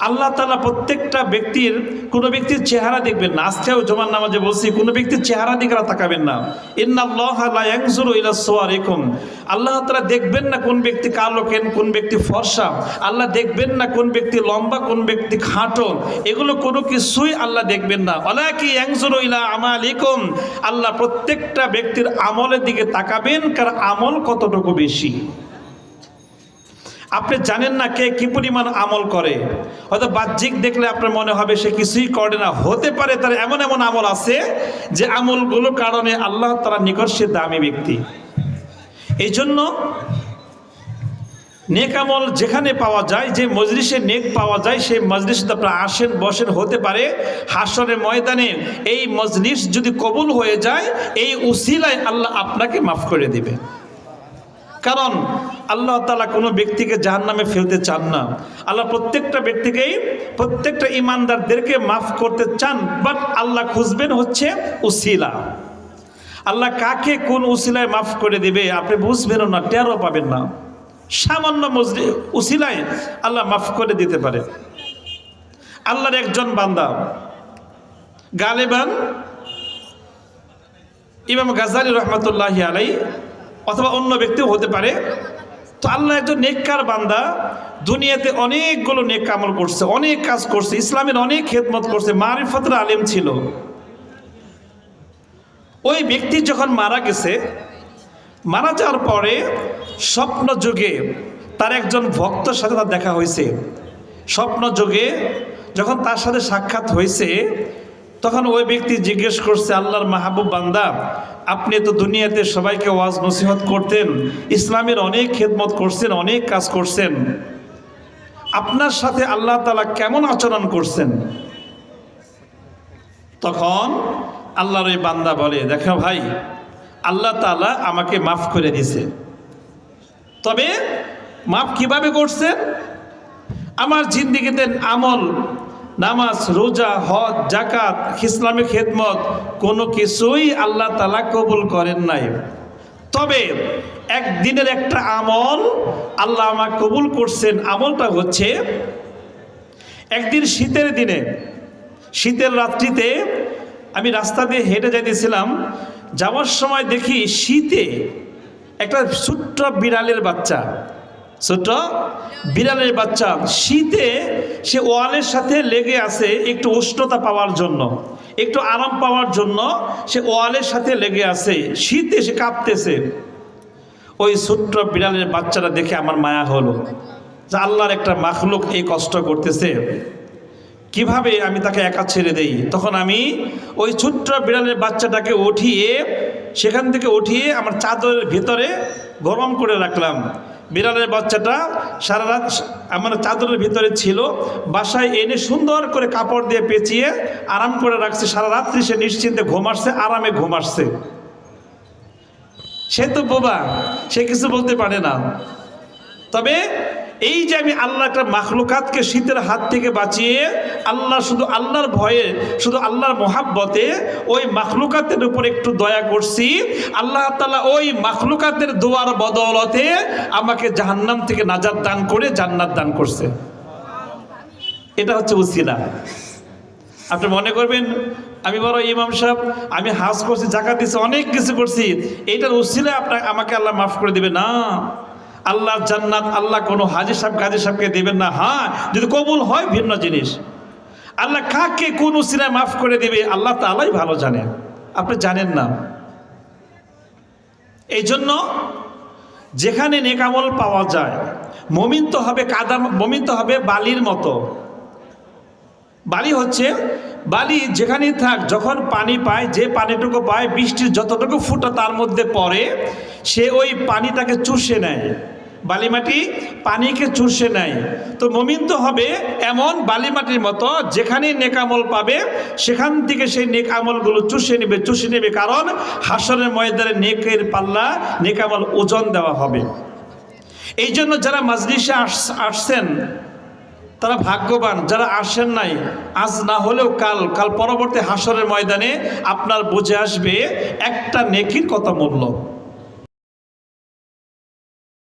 আল্লাহ তালা প্রত্যেকটা ব্যক্তির, কোনো ব্যক্তির চেহারা দেখবেন না। আজকেও জমান নামাজে বলছি, কোনো ব্যক্তির চেহারা দিকে তাকাবেন না। ইন্নাল্লাহুর আল্লাহ তালা দেখবেন না কোন ব্যক্তি কালো কেন, কোন ব্যক্তি ফর্সা। আল্লাহ দেখবেন না কোন ব্যক্তি লম্বা, কোন ব্যক্তি খাটো। এগুলো কোনো কিছুই আল্লাহ দেখবেন না। অলাকি ইয়াংজুর ইলা আমালিকুম। আল্লাহ প্রত্যেকটা ব্যক্তির আমলের দিকে তাকাবেন কার আমল কতটুকু বেশি। আপনি জানেন না কে কি পরিমাণ আমল করে। হয়তো বাহ্যিক দেখলে আপনার মনে হবে সে কিছুই করে না। হতে পারে তার এমন এমন আমল আছে যে আমলগুলোর কারণে আল্লাহ তারা নিকট সে দামি ব্যক্তি। এই জন্য নেক আমল যেখানে পাওয়া যায়, যে মজলিসে নেক পাওয়া যায় সেই মজলিসে আপনারা আসেন, বসেন, হতে পারে হাসরের ময়দানে। এই মজলিস যদি কবুল হয়ে যায়, এই উসিলায় আল্লাহ আপনাকে মাফ করে দেবে। কারণ আল্লাহ তালা কোনো ব্যক্তিকে জাহান নামে ফেলতে চান না। আল্লাহ প্রত্যেকটা ব্যক্তিকেই, প্রত্যেকটা ইমানদারদেরকে মাফ করতে চান বাট আল্লাহ খুঁজবেন হচ্ছে উসিলা। আল্লাহ কাকে কোন উসিলায় মাফ করে দেবে, আপনি বুঝবেনও না, টেরও পাবেন না। সামান্য মজলি উসিলায় আল্লাহ মাফ করে দিতে পারে। আল্লাহর একজন বান্দা, গালেবান ইমাম গাজালি রহমতুল্লাহ আলাই অথবা অন্য ব্যক্তিও হতে পারে। তো আল্লাহ একজন নেককার বান্দা, দুনিয়াতে অনেকগুলো নেক আমল করছে, অনেক কাজ করছে, ইসলামের অনেক খেদমত করছে, মারিফতের আলেম ছিল। ওই ব্যক্তি যখন মারা গেছে, মারা যাওয়ার পরে স্বপ্ন যুগে তার একজন ভক্তর সাথে তার দেখা হয়েছে। স্বপ্ন যুগে যখন তার সাথে সাক্ষাৎ হয়েছে তখন ওই ব্যক্তি জিজ্ঞেস করছে, আল্লাহর মাহবুব বান্দা, আপনি তো দুনিয়াতে সবাইকে ওয়াজ নসিহত করতেন, ইসলামের অনেক খেদমত করছেন, অনেক কাজ করছেন। আপনার সাথে আল্লাহ তালা কেমন আচরণ করছেন? তখন আল্লাহর ওই বান্দা বলে, দেখো ভাই, আল্লাহ তালা আমাকে মাফ করে দিছে তবে মাফ কীভাবে করছেন? আমার জিন্দিগিতে আমল নামাজ, রোজা, হজ জাকাত ইসলামী খেদমত, কোনো কিছুই আল্লাহ তালা কবুল করেন নাই। তবে একদিনের একটা আমল আল্লাহ আমাকে কবুল করছেন, আমলটা হচ্ছে একদিন শীতের দিনে, শীতের রাত্রিতে আমি রাস্তা দিয়ে হেঁটে যাইতেছিলাম, যাওয়ার সময় দেখি শীতে একটা ছোট্ট বিড়ালের বাচ্চা। ছোট্ট বিড়ালের বাচ্চা। শীতে সে ওয়ালের সাথে লেগে আছে একটু উষ্ণতা পাওয়ার জন্য, একটু আরাম পাওয়ার জন্য সে ওয়ালের সাথে লেগে আছে। শীতে সে কাঁপতেছে। ওই ছোট্ট বিড়ালের বাচ্চাটা দেখে আমার মায়া হলো যে আল্লাহর একটা মাখলুক এই কষ্ট করতেছে। কীভাবে আমি তাকে একা ছেড়ে দেই? তখন আমি ওই ছোট্ট বিড়ালের বাচ্চাটাকে উঠিয়ে, সেখান থেকে উঠিয়ে আমার চাদরের ভিতরে গরম করে রাখলাম। বিড়ালের বাচ্চাটা সারা রাত আমার চাদরের ভিতরে ছিল, বাসায় এনে সুন্দর করে কাপড় দিয়ে পেঁচিয়ে আরাম করে রাখছে, সারা রাত্রি সে নিশ্চিন্তে ঘুমাচ্ছে আরামে ঘুমাচ্ছে সে তো বোবা, সে কিছু বলতে পারে না। তবে এই যে আমি আল্লাহ একটা মাখলুকাতকে শীতের হাত থেকে বাঁচিয়ে আল্লাহ শুধু আল্লাহর ভয়ে, শুধু আল্লাহর মহাব্বতে ওই মাখলুকাতের উপর একটু দয়া করছি, আল্লাহ তালা ওই মাখলুকাতের দোয়ার বদৌলতে আমাকে জাহান্নাম থেকে নাজাত দান করে জান্নাত দান করছে। এটা হচ্ছে উসিলা। আপনি মনে করবেন, আমি বড় ইমাম সাহেব, আমি হাজ করছি, জাকাত দিচ্ছি অনেক কিছু করছি। এইটার উসিলা আপনাকে, আমাকে আল্লাহ মাফ করে দিবে না। আল্লাহর জান্নাত, আল্লাহ কোনো হাজির সাহেব কাজী সাহেবকে দেবেন না। হ্যাঁ যদি কবুল হয়, ভিন্ন জিনিস। আল্লাহ কাকে কোন উসিলায় মাফ করে দেবে, আল্লাহ তালাই ভালো জানেন। আপনি জানেন না। এই জন্য যেখানে নেকামল পাওয়া যায়, মমিন তো হবে কাদা মমিন তো হবে বালির মতো। বালি হচ্ছে বালি যেখানেই থাক, যখন পানি পায়, যে পানিটুকু পায় বৃষ্টির যতটুকু ফুটা তার মধ্যে পড়ে, সে ওই পানিটাকে চুষে নেয়। বালিমাটি পানিকে চুষে নেয়। তো মমিন তো হবে এমন বালিমাটির মতো, যেখানেই নেকামল পাবে, সেখান থেকে সেই নেক আমলগুলো চুষে নেবে। চুষে নেবে কারণ হাসনের ময়দানে নেকের পাল্লা নেকামল ওজন দেওয়া হবে। এই জন্য যারা মাজলিসে আস- আসছেন তারা ভাগ্যবান, যারা আসেন নাই। আজ না হলেও কাল কাল পরবর্তী হাসরের ময়দানে আপনার বুঝে আসবে, একটা নেকির কথা মূল্য।